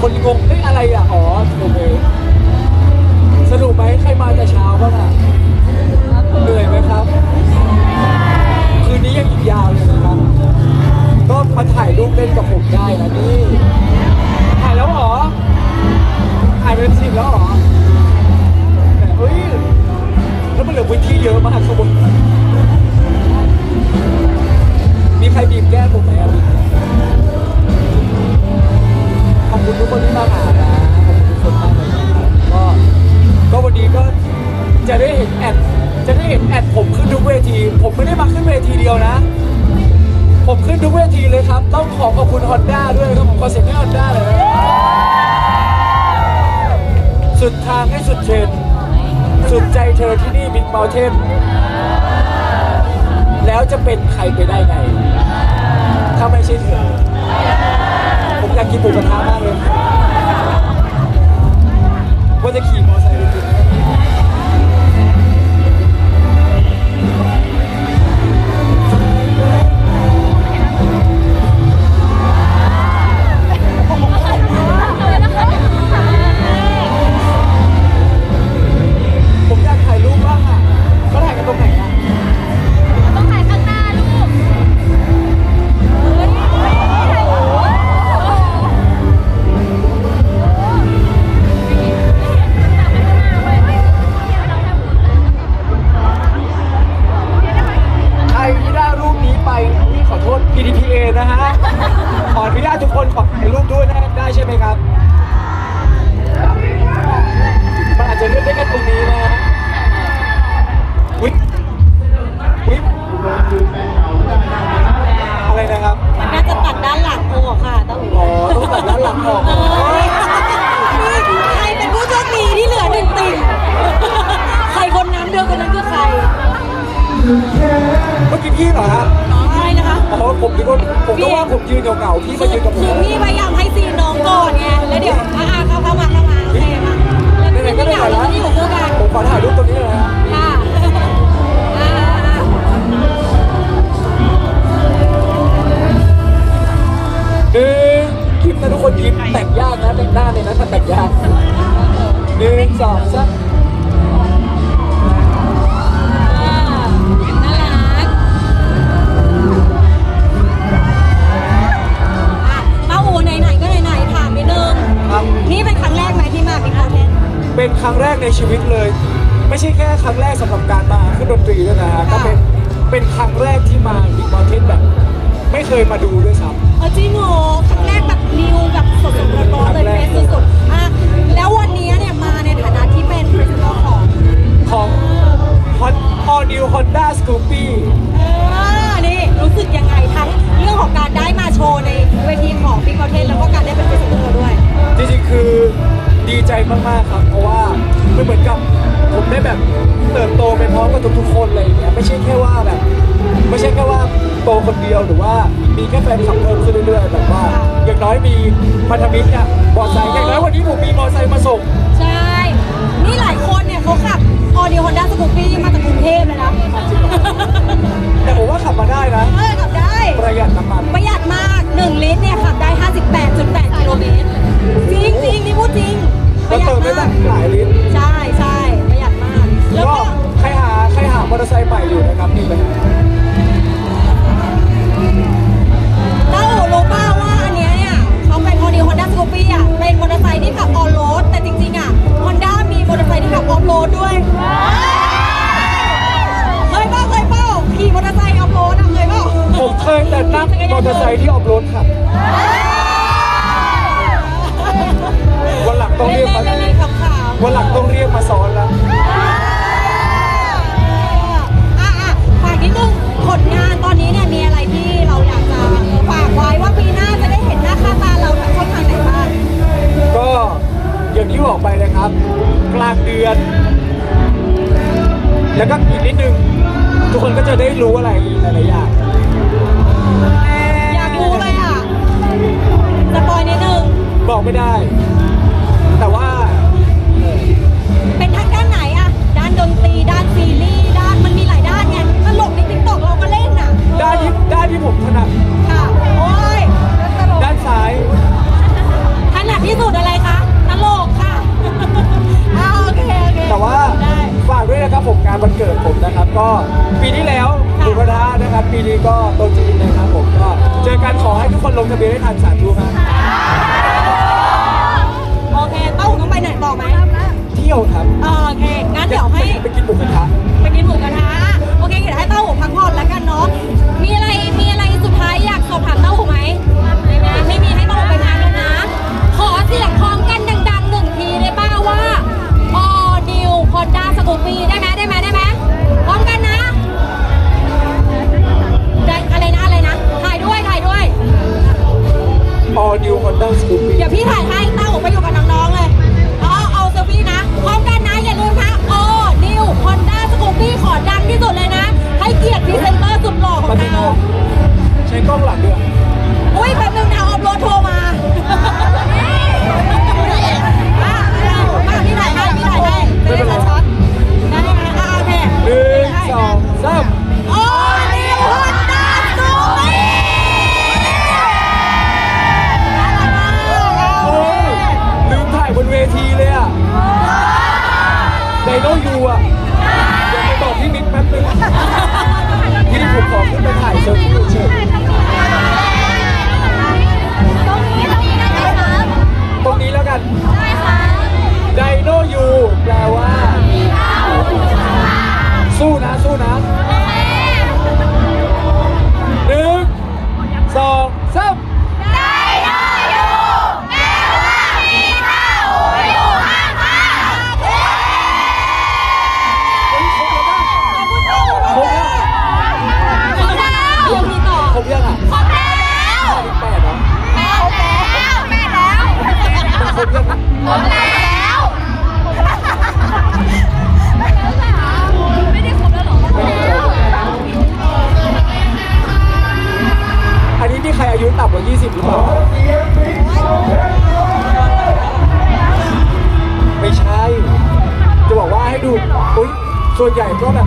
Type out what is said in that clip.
คนงงเฮ้ยอะไรอะ อ๋อโอเคสรุปไหมใครมาแต่เช้าบ้างอะเหนื่อยไหมครับ คืนนี้ยังอีกยาวเลยนะครับ ก็มาถ่ายรูปเล่นกับผมได้นะนี่ถ่ายแล้วหรอถ่ายเป็นสิบแล้วหรอแต่เฮ้ยแล้วมันเหลือพื้นที่เยอะมากขบวนมีใครบีบแก้ผมไหมอะ คุณทุกคนที่มาหานะขอบคุณทุกคนมากเลยนครับก็ก็วันนี้ก็จะได้เห็นแอดจะได้เห็นแอดผมขึ้นทุกเวที ผมไม่ได้มาขึ้นเวทีเดียวนะ ผมขึ้นทุกเวทีเลยครับ ต้องขอขอบคุณฮอนด้าด้วยครับผมขอเสียงให้ฮอนด้าเลยสุดทางให้สุดเทรนสุดใจเธอที่นี่บิ๊กเมาเทนแล้วจะเป็นใครไปได้ไง ถ้าไม่ใช่เธอ อยากกินหมูกระทะมากเลยว่าจะขี่มอเตอร์ไซค์ กี้พี่เหรอฮะใช่นะคะอ๋อผมคิดว่าผมก็ว่าผมยืนเหงาๆพี่คืมาอยืนกับผมคือพี่พยายามให้ซีนน้องก่อนไงแล้วเดี๋ยวอ่าเข้าเข้ามาเข้ามาโอเคมาแล้วไหนพี่ๆก็เหได้งาแล้แล้ววก็อยู่คู่กันผมขอถ่ายรูปตรงนี้เลยนะฮะค่ะอ่าหนึ่งยิ้มนะทุกคนยิ้มแต่งยากนะแต่งหน้าในนั้นมันแต่งยากหนึ่งสองสาม เป็นครั้งแรกในชีวิตเลย ไม่ใช่แค่ครั้งแรกสำหรับการมาขึ้นดนตรีด้วยนะฮะก็เป็นเป็นครั้งแรกที่มาบิ๊กมอเทนแบบ ไม่เคยมาดูด้วยซ้เออจริงเหรอครั้งแรกแบบนิวแบบสดๆร้อนๆเลยเฟสสุดๆอะแล้ววันนี้เนี่ยมา อะไรอย่างเงี้ยไม่ใช่แค่ว่าแบบ ไม่ใช่แค่ว่าโตคนเดียวหรือว่ามีแค่แฟนคลับเพิ่มขึ้นเรื่อยๆแบบว่าอย่างน้อยมีพันธมิตรเนี่ยมอไซค์อย่างน้อยวันนี้ผมมีมอไซค์มาส่ง ใช่ นี่หลายคนเนี่ยเขาขับออดีฮอนด้าสกูปปี้มาจากกรุงเทพเลยนะแต่ผมว่าขับมาได้นะ เออขับได้ ประหยัดน้ำ หลายๆอย่างอยากรู้เลยอะสปอยนิดนึง บอกไม่ได้ แต่ว่าเป็นทางด้านไหนอะ ด้านดนตรี ด้านซีรีส์ ด้านมันมีหลายด้านไงตลกในติ๊กต็อกเราก็เล่นอะด้านที่ด้านที่ผมถนัด กล้องหลังด้วยอุ้ยแป๊บนึงนะออฟโรดโทรมาไม่เป็นไรชัดๆได้ไหมคะอะโอเคหนึ่งสองสามโอ้ยฮซูรักมโอ้ลืมถ่ายบนเวทีเลยอะไดโนยูอะเดี๋ไปบอกพี่มิกแป๊บนึงที่ผมขอขึ้นไปถ่ายเซลฟี่เฉย Flower. กว่า 20 หรือเปล่า ไม่ใช่ จะบอกว่าให้ดู อุ้ยส่วนใหญ่ก็แบบ